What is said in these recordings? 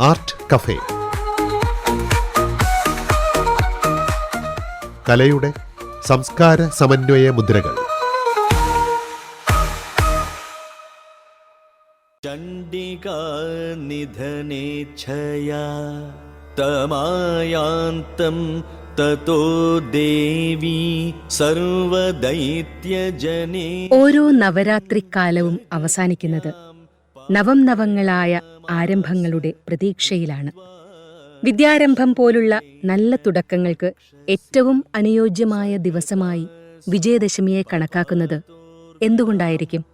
Art cafe. കലയുടെ സംസ്കാര സമന്വയ മുദ്രകൾ. ചണ്ഡികാ നിധനേച്ഛയാ തമായാന്തം തത്തോ ദേവി സർവദൈത്യജനേ. ഓരോ നവരാത്രി കാലവും അവസാനിക്കുന്നത് നവം നവങ്ങളായ ആരംഭങ്ങളുടെ പ്രതീക്ഷയിലാണ്. വിദ്യാരംഭം പോലുള്ള നല്ല തുടക്കങ്ങൾക്ക് ഏറ്റവും അനുയോജ്യമായ ദിവസമായി വിജയദശമിയെ കണക്കാക്കുന്നത് എന്തുകൊണ്ടായിരിക്കും?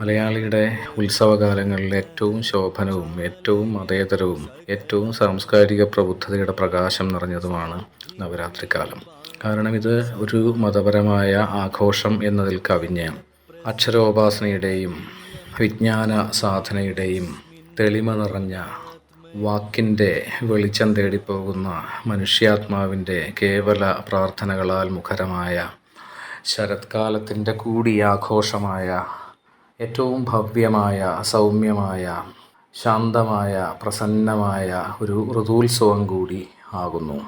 മലയാളിയുടെ ഉത്സവകാലങ്ങളിൽ ഏറ്റവും ശോഭനവും ഏറ്റവും മതേതരവും ഏറ്റവും സാംസ്കാരിക പ്രബുദ്ധതയുടെ പ്രകാശം നിറഞ്ഞതുമാണ് നവരാത്രി കാലം കാരണം ഇത് ഒരു മതപരമായ ആഘോഷം എന്നതിൽ കവിഞ്ഞ് അക്ഷരോപാസനയുടെയും വിജ്ഞാന സാധനയുടെയും തെളിമ നിറഞ്ഞ വാക്കിന്റെ വെളിച്ചം തേടിപ്പോകുന്ന മനുഷ്യാത്മാവിന്റെ കേവല പ്രാർത്ഥനകളാൽ മുഖരമായ ശരത്കാലത്തിന്റെ കൂടിയാഘോഷമായ ഏറ്റവും ഭവ്യമായ സൗമ്യമായ ശാന്തമായ പ്രസന്നമായ ഒരു ഋതൂത്സവം കൂടി ആകുന്നു.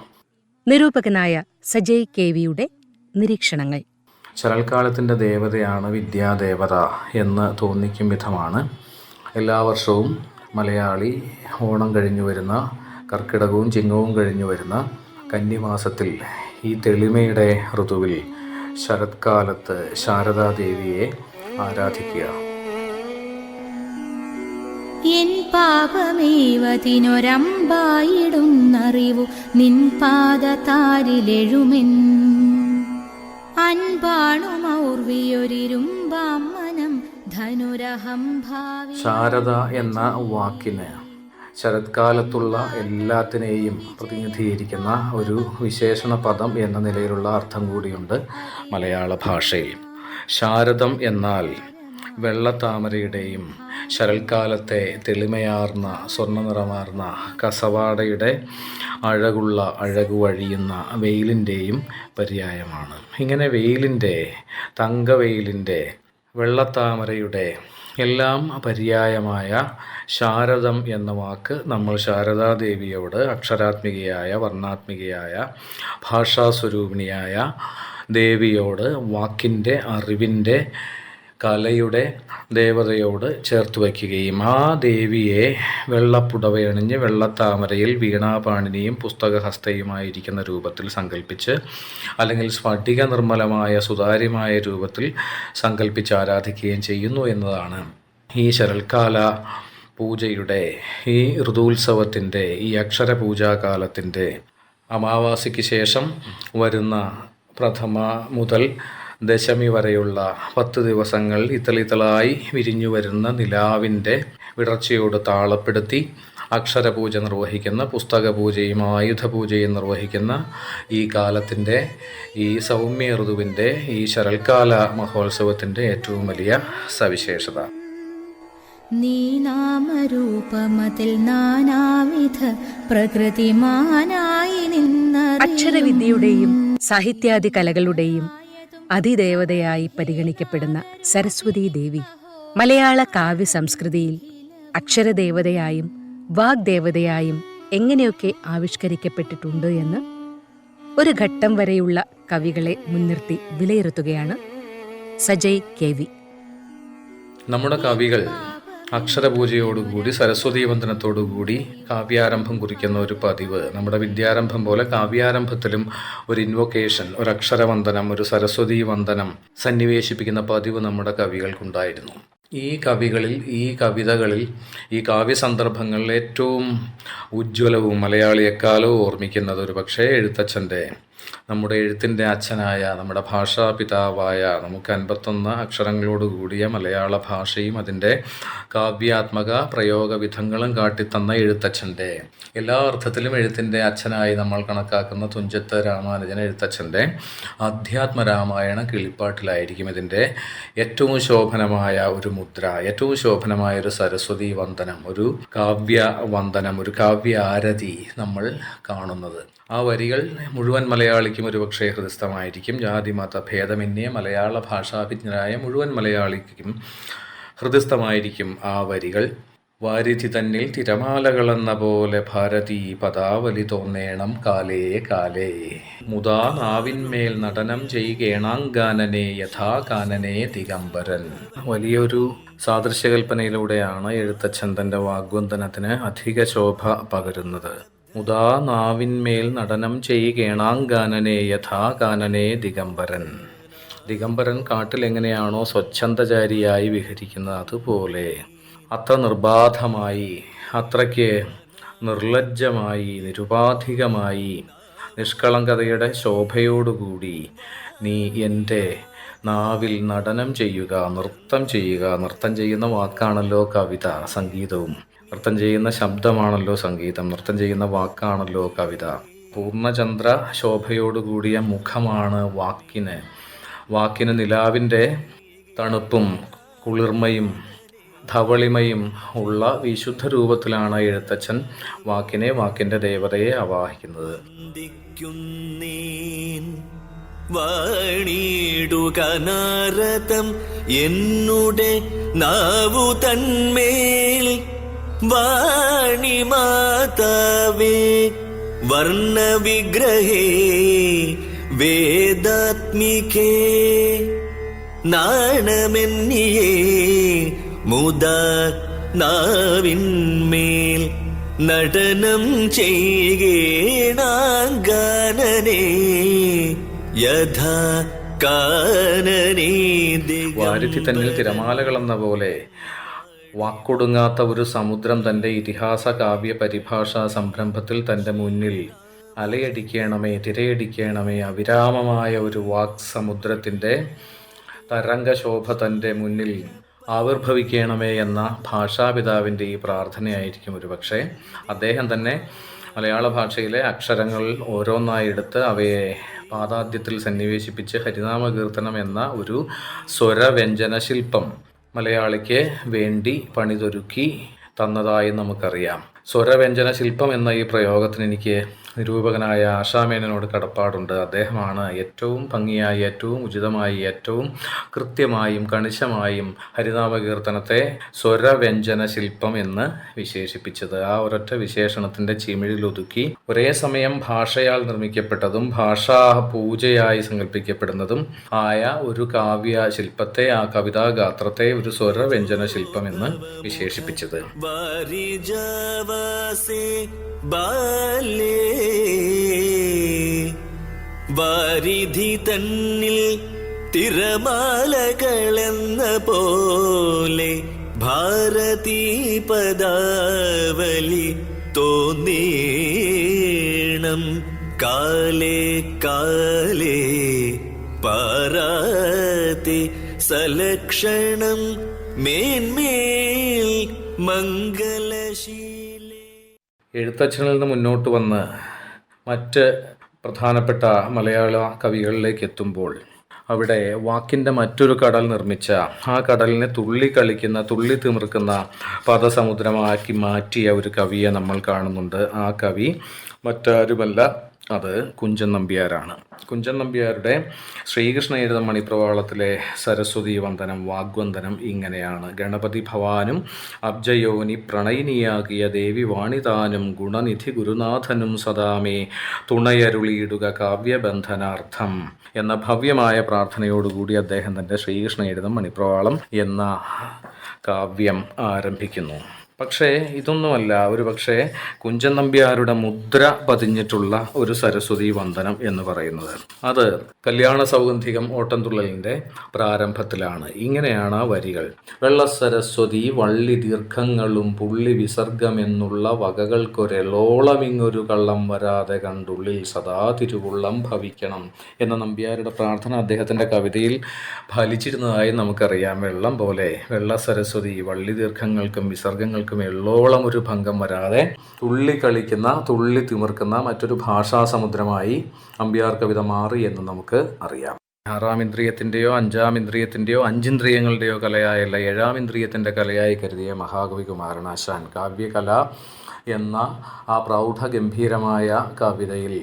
നിരൂപകനായ സജയ് കെ വിയുടെ നിരീക്ഷണങ്ങൾ. ശരൽക്കാലത്തിന്റെ ദേവതയാണ് വിദ്യാദേവത എന്ന് തോന്നിക്കും വിധമാണ്. എല്ലാ വർഷവും മലയാളി ഓണം കഴിഞ്ഞു വരുന്ന കർക്കിടകവും ചിങ്ങവും കഴിഞ്ഞു വരുന്ന കന്നിമാസത്തിൽ ഈ തെളിമയുടെ ഋതുവിൽ ശരത്കാലത്ത് ശാരദാദേവിയെ ആരാധിക്കുക. എൻ പാപമേവതിനൊരമ്പായിടുന്നറിവു നിൻ ധനുരഹം ഭാവി. ശാരദ എന്ന വാക്കിന് ശരത്കാലത്തുള്ള എല്ലാത്തിനെയും പ്രതിനിധീകരിക്കുന്ന ഒരു വിശേഷണ പദം എന്ന നിലയിലുള്ള അർത്ഥം കൂടിയുണ്ട് മലയാള ഭാഷയിൽ. ശാരദം എന്നാൽ വെള്ളത്താമരയുടെയും ശരൽക്കാലത്തെ തെളിമയാർന്ന സ്വർണനിറമാർന്ന കസവാടയുടെ അഴകുള്ള അഴകു വഴിയുന്ന വെയിലിന്റെയും പര്യായമാണ്. ഇങ്ങനെ വെയിലിന്റെ തങ്കവെയിലിന്റെ വെള്ളത്താമരയുടെ എല്ലാം പര്യായമായ ശാരദം എന്ന വാക്ക് നമ്മൾ ശാരദാദേവിയോട് അക്ഷരാത്മികയായ വർണാത്മികയായ ഭാഷാസ്വരൂപിണിയായ ദേവിയോട് വാക്കിന്റെ അറിവിന്റെ കലയുടെ ദേവതയോട് ചേർത്ത് വയ്ക്കുകയും ആ ദേവിയെ വെള്ളപ്പുടവയണിഞ്ഞ് വെള്ളത്താമരയിൽ വീണാപാണിനിയും പുസ്തകഹസ്തയുമായിരിക്കുന്ന രൂപത്തിൽ സങ്കല്പിച്ച് അല്ലെങ്കിൽ സ്ഫടിക നിർമ്മലമായ സുതാര്യമായ രൂപത്തിൽ സങ്കല്പിച്ച് ആരാധിക്കുകയും ചെയ്യുന്നു എന്നതാണ് ഈ ശരൽക്കാല പൂജയുടെ ഈ ഋതുത്സവത്തിന്റെ ഈ അക്ഷര പൂജാകാലത്തിന്റെ അമാവാസിക്ക് ശേഷം വരുന്ന പ്രഥമ മുതൽ ദശമി വരെയുള്ള പത്ത് ദിവസങ്ങൾ ഇത്തളിത്തളായി വിരിഞ്ഞു വരുന്ന നിലാവിന്റെ വിടർച്ചയോട് താളപ്പെടുത്തി അക്ഷരപൂജ നിർവഹിക്കുന്ന പുസ്തകപൂജയും ആയുധ പൂജയും നിർവഹിക്കുന്ന ഈ കാലത്തിന്റെ ഈ സൗമ്യ ഋതുവിന്റെ ഈ ശരൽക്കാല മഹോത്സവത്തിന്റെ ഏറ്റവും വലിയ സവിശേഷത. നീ നാമരൂപമതിൽ നാനാവിധ പ്രകൃതിമാനായി നിന്ന അക്ഷരവിദ്യയുടെയും സാഹിത്യാദി കലകളുടെയും അതിദേവതയായി പരിഗണിക്കപ്പെടുന്ന സരസ്വതി ദേവി. മലയാള കാവ്യ സംസ്കൃതിയിൽ അക്ഷരദേവതയായും വാഗ്ദേവതയായും എങ്ങനെയൊക്കെ ആവിഷ്കരിക്കപ്പെട്ടിട്ടുണ്ട് എന്ന് ഒരു ഘട്ടം വരെയുള്ള കവികളെ മുൻനിർത്തി വിലയിരുത്തുകയാണ് സജയ് കെ വി. നമ്മുടെ കവികൾ അക്ഷരപൂജയോടുകൂടി സരസ്വതി വന്ദനത്തോടുകൂടി കാവ്യാരംഭം കുറിക്കുന്ന ഒരു പതിവ്. നമ്മുടെ വിദ്യാരംഭം പോലെ കാവ്യാരംഭത്തിലും ഒരു ഇൻവൊക്കേഷൻ ഒരു അക്ഷരവന്ദനം ഒരു സരസ്വതി വന്ദനം സന്നിവേശിപ്പിക്കുന്ന പതിവ് നമ്മുടെ കവികൾക്കുണ്ടായിരുന്നു. ഈ കവികളിൽ ഈ കവിതകളിൽ ഈ കാവ്യ സന്ദർഭങ്ങളിൽ ഏറ്റവും ഉജ്ജ്വലവും മലയാളി ഓർമ്മിക്കുന്നത് ഒരു പക്ഷേ എഴുത്തച്ഛന്റെ നമ്മുടെ എഴുത്തിന്റെ അച്ഛനായ നമ്മുടെ ഭാഷാ പിതാവായ നമുക്ക് അൻപത്തൊന്ന് അക്ഷരങ്ങളോട് കൂടിയ മലയാള ഭാഷയും അതിന്റെ കാവ്യാത്മക പ്രയോഗ വിധങ്ങളും കാട്ടിത്തന്ന എഴുത്തച്ഛന്റെ. എല്ലാ അർത്ഥത്തിലും എഴുത്തിന്റെ അച്ഛനായി നമ്മൾ കണക്കാക്കുന്ന തുഞ്ചത്ത് രാമാനുജൻ എഴുത്തച്ഛന്റെ അധ്യാത്മ രാമായണ കിളിപ്പാട്ടിലായിരിക്കും ഇതിന്റെ ഏറ്റവും ശോഭനമായ ഒരു മുദ്ര ഏറ്റവും ശോഭനമായ ഒരു സരസ്വതി വന്ദനം ഒരു കാവ്യ വന്ദനം ഒരു കാവ്യ ആരതി നമ്മൾ കാണുന്നത്. ആ വരികൾ മുഴുവൻ മലയാളിക്കും ഒരുപക്ഷെ ഹൃദയസ്ഥമായിരിക്കും. ജാതി മത ഭേദമന്യേ മലയാള ഭാഷാഭിജ്ഞരായ മുഴുവൻ മലയാളിക്കും ഹൃദയസ്ഥമായിരിക്കും ആ വരികൾ. വാരിധി തന്നിൽ തിരമാലകളെന്ന പോലെ ഭാരതി പദാവലി തോന്നേണം കാലേ കാലേ. മുതാ നാവിന്മേൽ നടനം ചെയ്യുകേണാങ്കാനനെ യഥാകാനനെ ദിഗംബരൻ. വലിയൊരു സാദൃശ്യകൽപ്പനയിലൂടെയാണ് എഴുത്തച്ഛൻ തന്റെ വാഗ്വന്ദനത്തിന് അധിക ശോഭ പകരുന്നത്. മുതാ നാവിന്മേൽ നടനം ചെയ്യുകേണാങ്കാനനെ യഥാകാനനെ ദിഗംബരൻ. ദിഗംബരൻ കാട്ടിൽ എങ്ങനെയാണോ സ്വച്ഛന്തചാരിയായി വിഹരിക്കുന്നത് അതുപോലെ അത്ര നിർബാധമായി അത്രയ്ക്ക് നിർലജ്ജമായി നിരുപാധികമായി നിഷ്കളങ്കതയുടെ ശോഭയോടുകൂടി നീ എന്റെ നാവിൽ നടനം ചെയ്യുക നൃത്തം ചെയ്യുക. നൃത്തം ചെയ്യുന്ന വാക്കാണല്ലോ കവിത സംഗീതവും. നൃത്തം ചെയ്യുന്ന ശബ്ദമാണല്ലോ സംഗീതം നൃത്തം ചെയ്യുന്ന വാക്കാണല്ലോ കവിത. പൂർണചന്ദ്ര ശോഭയോടുകൂടിയ മുഖമാണ് വാക്കിന്. വാക്കിന് നിലാവിന്റെ തണുപ്പും കുളിർമയും ധവളിമയും ഉള്ള വിശുദ്ധ രൂപത്തിലാണ് എഴുത്തച്ഛൻ വാക്കിനെ വാക്കിന്റെ ദേവതയെ വന്ദിക്കുന്നേൻ വാണിടുക എന്നുടെ നാവു തന്മേൽ വാണി മാതാവേ വർണവിഗ്രഹേ വേദാത്മികേ നാണമെന്നിയേ മുത നാവിന്മേൽ നടനം ചെയ്യണാങ്കാനനെ യഥാ കാനനേ വാരിധി തന്നിൽ തിരമാലകളെന്ന പോലെ വാക്കൊടുങ്ങാത്ത ഒരു സമുദ്രം തന്റെ ഇതിഹാസ കാവ്യ പരിഭാഷാ സംരംഭത്തിൽ തന്റെ മുന്നിൽ അലയടിക്കണമേ തിരയടിക്കണമേ അവിരാമമായ ഒരു വാക് സമുദ്രത്തിന്റെ തരംഗശോഭ തന്റെ മുന്നിൽ ആവിർഭവിക്കണമേ എന്ന ഭാഷാപിതാവിന്റെ ഈ പ്രാർത്ഥനയായിരിക്കും ഒരുപക്ഷെ അദ്ദേഹം തന്നെ മലയാള ഭാഷയിലെ അക്ഷരങ്ങൾ ഓരോന്നായി എടുത്ത് അവയെ പാദാദ്യത്തിൽ സന്നിവേശിപ്പിച്ച് ഹരിനാമകീർത്തനം എന്ന ഒരു സ്വരവ്യഞ്ജന ശില്പം മലയാളിക്ക് വേണ്ടി പണിതൊരുക്കി തന്നതായി നമുക്കറിയാം. സ്വരവ്യഞ്ജന ശില്പം എന്ന ഈ പ്രയോഗത്തിന് എനിക്ക് നിരൂപകനായ ആശാമേനോട് കടപ്പാടുണ്ട്. അദ്ദേഹമാണ് ഏറ്റവും ഭംഗിയായി ഏറ്റവും ഉചിതമായി ഏറ്റവും കൃത്യമായും കണിശമായും ഹരിനാമ കീർത്തനത്തെ സ്വരവ്യഞ്ജന ശില്പം എന്ന് വിശേഷിപ്പിച്ചത്. ആ ഒരൊറ്റ വിശേഷണത്തിന്റെ ചിമിഴിലൊതുക്കി ഒരേ സമയം ഭാഷയാൽ നിർമ്മിക്കപ്പെട്ടതും ഭാഷാ പൂജയായി സങ്കല്പിക്കപ്പെടുന്നതും ആയ ഒരു കാവ്യ ശില്പത്തെ ആ കവിതാഗാത്രത്തെ ഒരു സ്വരവ്യഞ്ജന ശില്പം എന്ന് വിശേഷിപ്പിച്ചത്. വാരിജാവാസേ ബാലേ വാരിധി തന്നിൽ തിരമാലകളെന്ന പോലെ ഭാരതീ പദാവലി തോന്നീണം. കാലേ കാലേ പാരാതി സലക്ഷണം മേന്മേൽ മംഗലശീലേ എഴുത്തച്ഛനിൽ നിന്ന് മുന്നോട്ട് വന്ന് മറ്റ് പ്രധാനപ്പെട്ട മലയാള കവികളിലേക്ക് എത്തുമ്പോൾ അവിടെ വാക്കിന്റെ മറ്റൊരു കടൽ നിർമ്മിച്ച ആ കടലിനെ തുള്ളി കളിക്കുന്ന തുള്ളി തിമിർക്കുന്ന പദസമുദ്രമാക്കി മാറ്റിയ ഒരു കവിയെ നമ്മൾ കാണുന്നുണ്ട്. ആ കവി മറ്റാരുമല്ല അത് കുഞ്ചൻ നമ്പ്യാരാണ്. കുഞ്ചൻ നമ്പ്യാരുടെ ശ്രീകൃഷ്ണ എഴുത മണിപ്രവാളത്തിലെ സരസ്വതി വന്ദനം വാഗ്വന്ദനം ഇങ്ങനെയാണ്. ഗണപതി ഭവാനും അബ്ജയോനി പ്രണയിനിയാകിയ ദേവി വാണിതാനും ഗുണനിധി ഗുരുനാഥനും സദാമേ തുണയരുളിയിടുക കാവ്യബന്ധനാർത്ഥം എന്ന ഭവ്യമായ പ്രാർത്ഥനയോടുകൂടി അദ്ദേഹം തന്റെ ശ്രീകൃഷ്ണ എഴുതം മണിപ്രവാളം എന്ന കാവ്യം ആരംഭിക്കുന്നു. പക്ഷേ ഇതൊന്നുമല്ല. ഒരു പക്ഷേ കുഞ്ചൻ നമ്പ്യാരുടെ മുദ്ര പതിഞ്ഞിട്ടുള്ള ഒരു സരസ്വതി വന്ദനം എന്ന് പറയുന്നത്. അത് കല്യാണ സൗഗന്ധികം ഓട്ടംതുള്ളലിന്റെ പ്രാരംഭത്തിലാണ്. ഇങ്ങനെയാണ് വരികൾ. വെള്ള സരസ്വതി വള്ളി ദീർഘങ്ങളും പുള്ളി വിസർഗമെന്നുള്ള വകകൾക്കൊരെളോളമിങ്ങൊരു കള്ളം വരാതെ കണ്ടുള്ളിൽ സദാ തിരുവുള്ളം ഭവിക്കണം എന്ന നമ്പ്യാരുടെ പ്രാർത്ഥന അദ്ദേഹത്തിന്റെ കവിതയിൽ ഫലിച്ചിരുന്നതായി നമുക്കറിയാം. വെള്ളം പോലെ വെള്ള സരസ്വതി വള്ളി ദീർഘങ്ങൾക്കും വിസർഗങ്ങൾക്കും എള്ളോളം ഒരു ഭംഗം വരാതെ തുള്ളി കളിക്കുന്ന തുള്ളി തിമിർക്കുന്ന മറ്റൊരു ഭാഷാസമുദ്രമായി അമ്പ്യാർ കവിത മാറി എന്ന് നമുക്ക് അറിയാം. ആറാം ഇന്ദ്രിയത്തിന്റെയോ അഞ്ചാം ഇന്ദ്രിയത്തിന്റെയോ അഞ്ചിന്ദ്രിയങ്ങളുടെയോ കലയായല്ല ഏഴാം ഇന്ദ്രിയത്തിന്റെ കലയായി കരുതിയ മഹാകവി കുമാരനാശാൻ കാവ്യകല എന്ന ആ പ്രൗഢഗംഭീരമായ കവിതയിൽ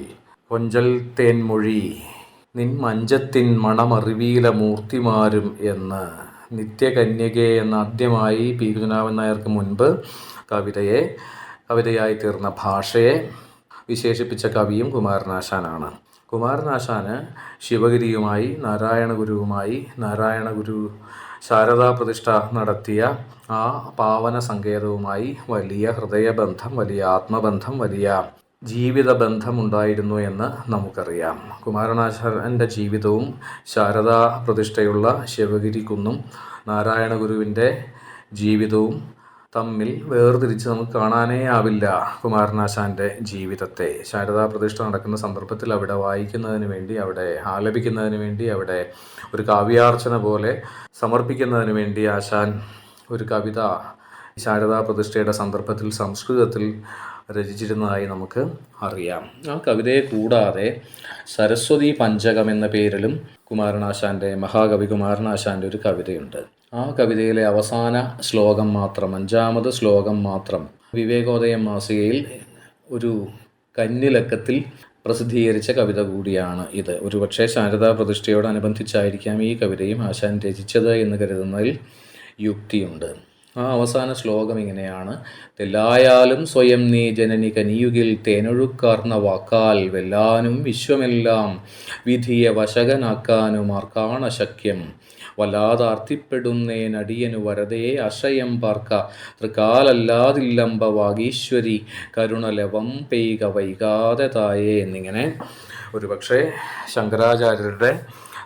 കൊഞ്ചൽ തേൻമൊഴി നിൻ മഞ്ചത്തിൻ മണമറിവീല മൂർത്തിമാരും എന്ന് നിത്യകന്യകെ എന്ന ആദ്യമായി പി കുഞ്ഞനാവൻ നായർക്ക് മുൻപ് കവിതയെ കവിതയായി തീർന്ന ഭാഷയെ വിശേഷിപ്പിച്ച കവിയും കുമാരനാശാനാണ്. കുമാരനാശാന് ശിവഗിരിയുമായി നാരായണ ഗുരുവുമായി നാരായണ ഗുരു ശാരദാ പ്രതിഷ്ഠ നടത്തിയ ആ പാവന സങ്കേതവുമായി വലിയ ഹൃദയബന്ധം വലിയ ആത്മബന്ധം വലിയ ജീവിത ബന്ധമുണ്ടായിരുന്നു എന്ന് നമുക്കറിയാം. കുമാരനാശാന്റെ ജീവിതവും ശാരദാ പ്രതിഷ്ഠയുള്ള ശിവഗിരി കുന്നും നാരായണ ഗുരുവിന്റെ ജീവിതവും തമ്മിൽ വേർതിരിച്ച് നമുക്ക് കാണാനേ ആവില്ല കുമാരനാശാന്റെ ജീവിതത്തെ. ശാരദാ പ്രതിഷ്ഠ നടക്കുന്ന സന്ദർഭത്തിൽ അവിടെ വായിക്കുന്നതിന് വേണ്ടി അവിടെ ആലപിക്കുന്നതിന് വേണ്ടി അവിടെ ഒരു കാവ്യാർച്ചന പോലെ സമർപ്പിക്കുന്നതിന് വേണ്ടി ആശാൻ ഒരു കവിത ശാരദാ പ്രതിഷ്ഠയുടെ സന്ദർഭത്തിൽ സംസ്കൃതത്തിൽ രചിച്ചിരുന്നതായി നമുക്ക് അറിയാം. ആ കവിതയെ കൂടാതെ സരസ്വതി പഞ്ചകം എന്ന പേരിലും കുമാരനാശാന്റെ മഹാകവി കുമാരനാശാന്റെ ഒരു കവിതയുണ്ട്. ആ കവിതയിലെ അവസാന ശ്ലോകം മാത്രം അഞ്ചാമത് ശ്ലോകം മാത്രം വിവേകോദയം മാസികയിൽ ഒരു കന്നിലക്കത്തിൽ പ്രസിദ്ധീകരിച്ച കവിത കൂടിയാണ് ഇത്. ഒരുപക്ഷെ ശാരദാ പ്രതിഷ്ഠയോടനുബന്ധിച്ചായിരിക്കാം ഈ കവിതയും ആശാൻ രചിച്ചത് എന്ന് കരുതുന്നതിൽ യുക്തിയുണ്ട്. ആ അവസാന ശ്ലോകം ഇങ്ങനെയാണ്. തെല്ലായാലും സ്വയം നീ ജനനി കനിയുകിൽ തേനൊഴുക്കാർന്ന വാക്കാൽ വെല്ലാനും വിശ്വമെല്ലാം വിധിയെ വശകനാക്കാനും ആർക്കാണ് ശക്യം? വല്ലാതാർത്തിപ്പെടുന്നേനടിയനു വരതേ അശയം പാർക്ക. തൃക്കാലല്ലാതില്ലംബ വാഗീശ്വരി കരുണലവം പെയ്ക വൈകാതെ തായേ എന്നിങ്ങനെ ഒരുപക്ഷെ ശങ്കരാചാര്യരുടെ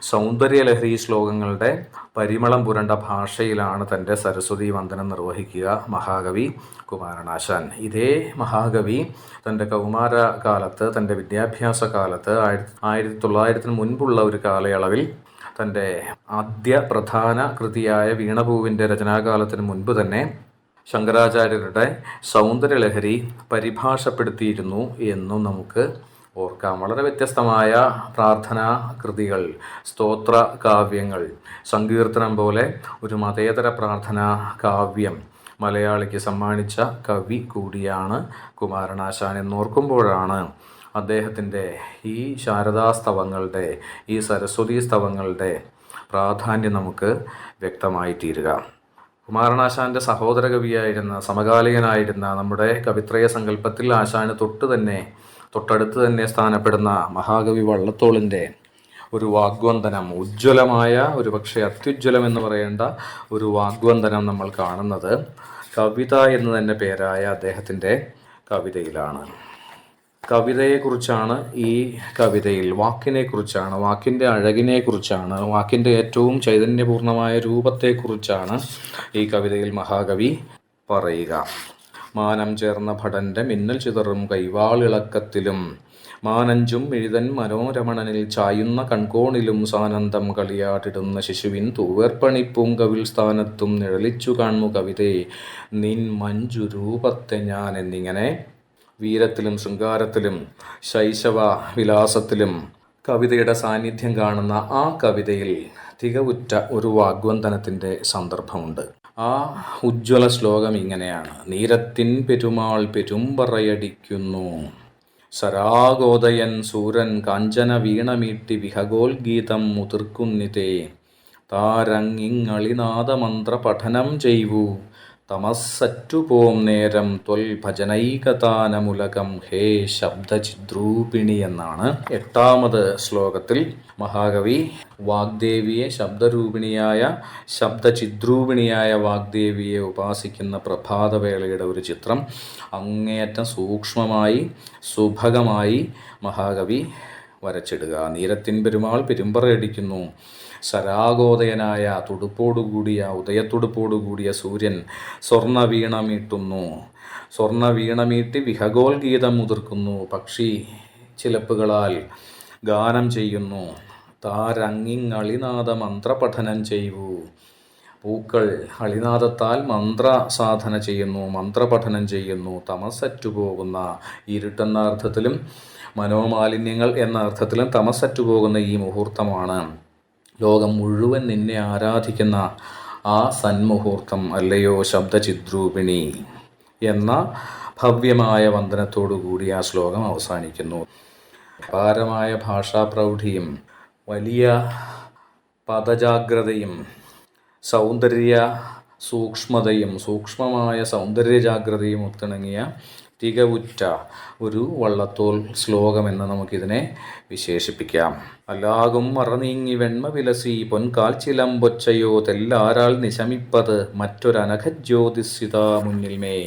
സൗന്ദര്യലഹരി ശ്ലോകങ്ങളുടെ പരിമളം പുരണ്ട ഭാഷയിലാണ് തന്റെ സരസ്വതി വന്ദനം നിർവഹിക്കുക മഹാകവി കുമാരനാശാൻ. ഇതേ മഹാകവി തന്റെ കൗമാര കാലത്ത് തന്റെ വിദ്യാഭ്യാസ കാലത്ത് ആയിരത്തി ആയിരത്തി തൊള്ളായിരത്തിന് മുൻപുള്ള ഒരു കാലയളവിൽ തന്റെ ആദ്യ പ്രധാന കൃതിയായ വീണപൂവിന്റെ രചനാകാലത്തിന് മുൻപ് തന്നെ ശങ്കരാചാര്യരുടെ സൗന്ദര്യലഹരി പരിഭാഷപ്പെടുത്തിയിരുന്നു എന്നും നമുക്ക് ഓർക്കാം. വളരെ വ്യത്യസ്തമായ പ്രാർത്ഥനാ കൃതികൾ സ്തോത്ര കാവ്യങ്ങൾ സങ്കീർത്തനം പോലെ ഒരു മതേതര പ്രാർത്ഥനാ കാവ്യം മലയാളിക്ക് സമ്മാനിച്ച കവി കൂടിയാണ് കുമാരനാശാൻ എന്നോർക്കുമ്പോഴാണ് അദ്ദേഹത്തിന്റെ ഈ ശാരദാസ്തവങ്ങളുടെ ഈ സരസ്വതി സ്തവങ്ങളുടെ പ്രാധാന്യം നമുക്ക് വ്യക്തമായി തീരുക. കുമാരനാശാന്റെ സഹോദര കവിയായിരുന്ന സമകാലികനായിരുന്ന നമ്മുടെ കവിത്രയ സങ്കല്പത്തിൽ ആശാന് തൊട്ട് തന്നെ തൊട്ടടുത്ത് തന്നെ സ്ഥാനപ്പെടുന്ന മഹാകവി വള്ളത്തോളിന്റെ ഒരു വാഗ്വന്ദനം ഉജ്ജ്വലമായ ഒരു പക്ഷേ അത്യുജ്വലം എന്ന് പറയേണ്ട ഒരു വാഗ്വന്ദനം നമ്മൾ കാണുന്നത് കവിത എന്ന് തന്നെ പേരായ അദ്ദേഹത്തിന്റെ കവിതയിലാണ്. കവിതയെക്കുറിച്ചാണ് ഈ കവിതയിൽ വാക്കിനെക്കുറിച്ചാണ് വാക്കിന്റെ അഴകിനെക്കുറിച്ചാണ് വാക്കിന്റെ ഏറ്റവും ചൈതന്യപൂർണമായ രൂപത്തെക്കുറിച്ചാണ് ഈ കവിതയിൽ മഹാകവി പറയുക. മാനം ചേർന്ന ഭടന്റെ മിന്നൽ ചിതറും കൈവാളിളക്കത്തിലും. മാനഞ്ചും എഴുതൻ മനോരമണനിൽ ചായുന്ന കൺകോണിലും സാനന്ദം കളിയാട്ടിടുന്ന ശിശുവിൻ തൂവേർപ്പണിപ്പൂങ്കവിൽ സ്ഥാനത്തും നിഴലിച്ചു കാണു കവിതേ. നിൻ മഞ്ജു രൂപത്തെ ഞാൻ എന്നിങ്ങനെ വീരത്തിലും ശൃംഗാരത്തിലും ശൈശവ വിലാസത്തിലും കവിതയുടെ സാന്നിധ്യം കാണുന്ന ആ കവിതയിൽ തികവുറ്റ ഒരു വാഗ്വന്ദനത്തിന്റെ സന്ദർഭമുണ്ട്. ആ ഉജ്ജ്വല ശ്ലോകം ഇങ്ങനെയാണ്. നീരത്തിൻ പെരുമാൾ പെരുമ്പറയടിക്കുന്നു. സരാഗോദയൻ സൂരൻ കാഞ്ചന വീണമീട്ടി വിഹഗോൽഗീതം മുതിർക്കുന്നിതേ. താരങ്ങിങ്ങളിനാഥമന്ത്ര പഠനം ചെയ്വൂ തമസ്സറ്റുപോം നേരം ത്വൽ ഭജനൈകതാനമുലകം ഹേ ശബ്ദചിദ്രൂപിണി എന്നാണ് എട്ടാമത് ശ്ലോകത്തിൽ മഹാകവി വാഗ്ദേവിയെ ശബ്ദരൂപിണിയായ ശബ്ദചിദ്രൂപിണിയായ വാഗ്ദേവിയെ ഉപാസിക്കുന്ന പ്രഭാതവേളയുടെ ഒരു ചിത്രം അങ്ങേയറ്റം സൂക്ഷ്മമായി സുഭഗമായി മഹാകവി വരച്ചിടുക. നീരത്തിൻ പെരുമാൾ പെരുമ്പറയടിക്കുന്നു. സരാഗോദയനായ തുടുപ്പോടുകൂടിയ ഉദയത്തുടുപ്പോടുകൂടിയ സൂര്യൻ സ്വർണ വീണമീട്ടുന്നു സ്വർണ വീണമീട്ടി വിഹഗോൽഗീതം മുതിർക്കുന്നു. പക്ഷി ചിലപ്പുകളാൽ ഗാനം ചെയ്യുന്നു. താരങ്ങിങ്ങളിനാഥ മന്ത്രപഠനം ചെയ്യൂ. പൂക്കൾ അളിനാഥത്താൽ മന്ത്ര സാധന ചെയ്യുന്നു. മന്ത്രപഠനം ചെയ്യുന്നു. തമസറ്റുപോകുന്ന ഇരുട്ടെന്ന അർത്ഥത്തിലും മനോമാലിന്യങ്ങൾ എന്ന അർത്ഥത്തിലും തമസറ്റുപോകുന്ന ഈ മുഹൂർത്തമാണ്. ലോകം മുഴുവൻ നിന്നെ ആരാധിക്കുന്ന ആ സന്മുഹൂർത്തം അല്ലയോ ശബ്ദചിദ്രൂപിണി എന്ന ഭവ്യമായ വന്ദനത്തോടുകൂടി ആ ശ്ലോകം അവസാനിക്കുന്നു. അപാരമായ ഭാഷാപ്രൗഢിയും വലിയ പദജാഗ്രതയും സൗന്ദര്യ സൂക്ഷ്മതയും സൂക്ഷ്മമായ സൗന്ദര്യ ജാഗ്രതയും ഒത്തിണങ്ങിയ തികവുറ്റ ഒരു വള്ളത്തോൾ ശ്ലോകമെന്ന് നമുക്കിതിനെ വിശേഷിപ്പിക്കാം. അല്ലാകും മറനീങ്ങി വെണ്മ വിലസി പൊൻകാൽ ചിലമ്പൊച്ചയോ തെല്ലാരാൾ നിശമിപ്പത് മറ്റൊരനഘജ്യോതിസിത മുന്നിൽമേ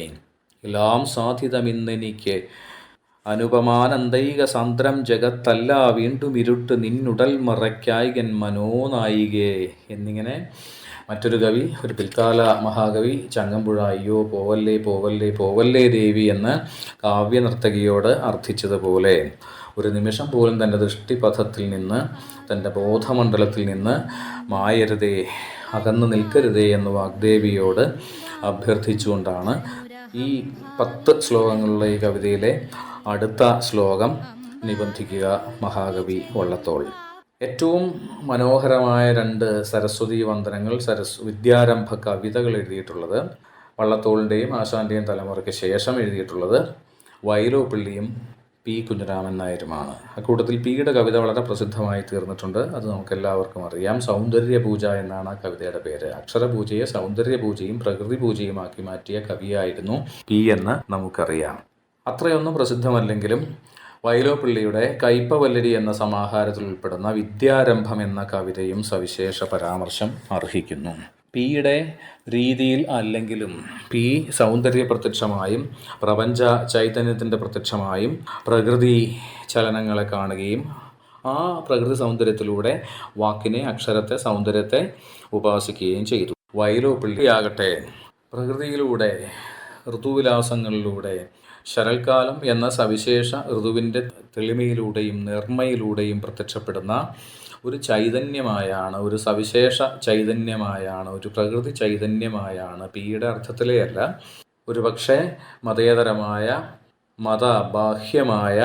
എല്ലാം സാധ്യതമിന്നെനിക്ക് അനുപമാനന്ദൈക സാന്ദ്രം ജഗത്തല്ല വീണ്ടും ഇരുട്ട് നിന്നുടൽ മറയ്ക്കായികൻ മനോനായികേ എന്നിങ്ങനെ മറ്റൊരു കവി ഒരു പിൽക്കാല മഹാകവി ചങ്ങമ്പുഴ അയ്യോ പോവല്ലേ പോവല്ലേ പോവല്ലേ ദേവി എന്ന് കാവ്യനർത്തകിയോട് അർത്ഥിച്ചതുപോലെ ഒരു നിമിഷം പോലും തന്റെ ദൃഷ്ടിപഥത്തിൽ നിന്ന് തന്റെ ബോധമണ്ഡലത്തിൽ നിന്ന് മായരുതേ അകന്നു നിൽക്കരുതേ എന്ന് വാഗ്ദേവിയോട് അഭ്യർത്ഥിച്ചുകൊണ്ടാണ് ഈ പത്ത് ശ്ലോകങ്ങളുള്ള ഈ കവിതയിലെ അടുത്ത ശ്ലോകം നിബന്ധിക്കുക മഹാകവി വള്ളത്തോൾ. ഏറ്റവും മനോഹരമായ രണ്ട് സരസ്വതി വന്ദനങ്ങൾ സരസ് വിദ്യാരംഭ കവിതകൾ എഴുതിയിട്ടുള്ളത്. വള്ളത്തോളിന്റെയും ആശാന്റെയും തലമുറയ്ക്ക് ശേഷം എഴുതിയിട്ടുള്ളത് വൈലോപ്പിള്ളിയും പി കുഞ്ഞിരാമൻ നായരുമാണ്. അക്കൂട്ടത്തിൽ പിയുടെ കവിത വളരെ പ്രസിദ്ധമായി തീർന്നിട്ടുണ്ട്. അത് നമുക്കെല്ലാവർക്കും അറിയാം. സൗന്ദര്യ പൂജ എന്നാണ് ആ കവിതയുടെ പേര്. അക്ഷരപൂജയെ സൗന്ദര്യ പൂജയും പ്രകൃതി പൂജയുമാക്കി മാറ്റിയ കവിയായിരുന്നു പി എന്ന് നമുക്കറിയാം. അത്രയൊന്നും പ്രസിദ്ധമല്ലെങ്കിലും വൈലോപ്പിള്ളിയുടെ കയ്പവല്ലരി എന്ന സമാഹാരത്തിൽ ഉൾപ്പെടുന്ന വിദ്യാരംഭം എന്ന കവിതയും സവിശേഷ പരാമർശം അർഹിക്കുന്നു. പിയുടെ രീതിയിൽ അല്ലെങ്കിലും പി സൗന്ദര്യ പ്രത്യക്ഷമായും പ്രപഞ്ച ചൈതന്യത്തിന്റെ പ്രത്യക്ഷമായും പ്രകൃതി ചലനങ്ങളെ കാണുകയും ആ പ്രകൃതി സൗന്ദര്യത്തിലൂടെ വാക്കിനെ അക്ഷരത്തെ സൗന്ദര്യത്തെ ഉപാസിക്കുകയും ചെയ്തു. വൈലോപ്പിള്ളിയാകട്ടെ പ്രകൃതിയിലൂടെ ഋതുവിലാസങ്ങളിലൂടെ ശരൽക്കാലം എന്ന സവിശേഷ ഋതുവിന്റെ തെളിമയിലൂടെയും നിർമ്മയിലൂടെയും പ്രത്യക്ഷപ്പെടുന്ന ഒരു ചൈതന്യമായാണ് ഒരു സവിശേഷ ചൈതന്യമായാണ് ഒരു പ്രകൃതി ചൈതന്യമായാണ് പിയുടെ അർത്ഥത്തിലേ അല്ല ഒരു പക്ഷേ മതേതരമായ മതബാഹ്യമായ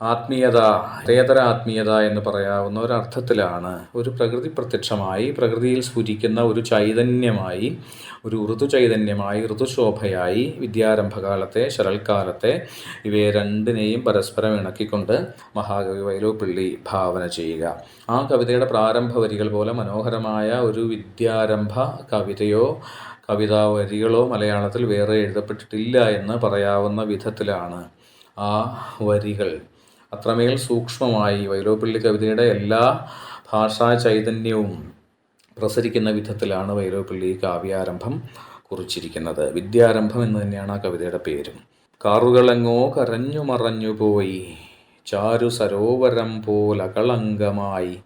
ആത്മീയത മതേതര ആത്മീയത എന്ന് പറയാവുന്ന ഒരർത്ഥത്തിലാണ്. ഒരു പ്രകൃതി പ്രത്യക്ഷമായി പ്രകൃതിയിൽ സ്ഫുരിക്കുന്ന ഒരു ചൈതന്യമായി ഒരു ഋതു ചൈതന്യമായി ഋതുശോഭയായി വിദ്യാരംഭകാലത്തെ ശരൽക്കാലത്തെ ഇവയെ രണ്ടിനെയും പരസ്പരം ഇണക്കിക്കൊണ്ട് മഹാകവി വൈലോപ്പിള്ളി ഭാവന ചെയ്യുക. ആ കവിതയുടെ പ്രാരംഭ വരികൾ പോലെ മനോഹരമായ ഒരു വിദ്യാരംഭ കവിതയോ കവിതാ വരികളോ മലയാളത്തിൽ വേറെ എഴുതപ്പെട്ടിട്ടില്ല എന്ന് പറയാവുന്ന വിധത്തിലാണ് ആ വരികൾ. അത്രമേൽ സൂക്ഷ്മമായി വൈലോപ്പിള്ളി കവിതയുടെ എല്ലാ ഭാഷാ ചൈതന്യവും പ്രസരിക്കുന്ന വിധത്തിലാണ് വൈലോപ്പിള്ളി കാവ്യാരംഭം കുറിച്ചിരിക്കുന്നത്. വിദ്യാരംഭം എന്ന് തന്നെയാണ് ആ കവിതയുടെ പേരും. കാറുകളെങ്ങോ കരഞ്ഞു മറഞ്ഞു പോയി. ചാരു സരോവരം പോലകളങ്കമായി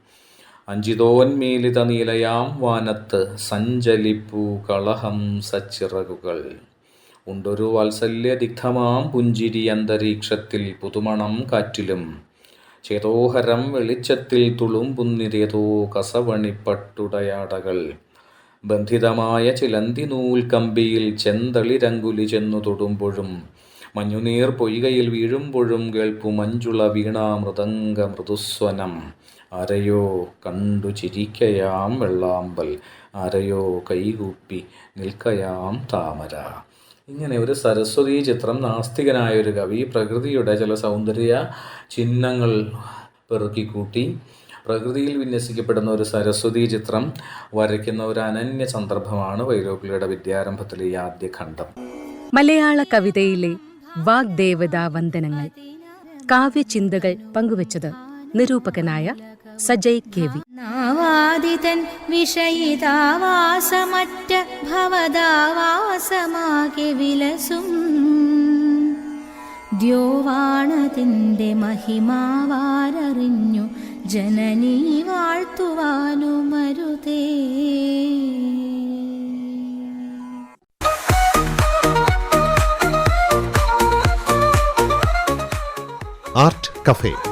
അഞ്ചിതോന്മേലിത നീലയാം വാനത്ത് സഞ്ചലിപ്പൂ കളഹം സച്ചിറകുകൾ. ഉണ്ടൊരു വാത്സല്യദിഗ്ധമാം പുഞ്ചിരി അന്തരീക്ഷത്തിൽ പുതുമണം കാറ്റിലും. ചേതോഹരം വെളിച്ചത്തിൽ തുളുമ്പുന്നിരേതോ കസവണിപ്പട്ടുടയാടകൾ. ബന്ധിതമായ ചിലന്തി നൂൽ കമ്പിയിൽ ചെന്തളി രംഗുലി ചെന്നു തൊടുമ്പോഴും മഞ്ഞുനീർ പൊയ്കയിൽ വീഴുമ്പോഴും കേൾപ്പു മഞ്ജുള വീണാ മൃദംഗ മൃദുസ്വനം ആരെയോ കണ്ടു ചിരിക്കയാം വെള്ളാമ്പൽ ആരെയോ കൈകൂപ്പി നിൽക്കയാം താമര. ഇങ്ങനെ ഒരു സരസ്വതി ചിത്രം നാസ്തികനായ ഒരു കവി പ്രകൃതിയുടെ ചില സൗന്ദര്യ ചിഹ്നങ്ങൾ പെറുക്കിക്കൂട്ടി. പ്രകൃതിയിൽ വിന്യസിക്കപ്പെടുന്ന ഒരു സരസ്വതി ചിത്രം വരയ്ക്കുന്ന ഒരു അനന്യ സന്ദർഭമാണ് വൈലോപ്പിളിയുടെ വിദ്യാരംഭത്തിലെ ഈ ആദ്യ ഖണ്ഡം. മലയാള കവിതയിലെ വാഗ്ദേവതാ വന്ദനങ്ങൾ. കാവ്യചിന്തകൾ പങ്കുവച്ചത് നിരൂപകനായ സജയ് കെ വി. നാവാദിതൻ വിഷയിതാവാസമറ്റ ഭവതാവാസമാകെ വിലസും. ദ്യോവാണതിന്റെ മഹിമാവാരറിഞ്ഞു ജനനീ വാഴ്ത്തുവാനുമരുതേ. Art cafe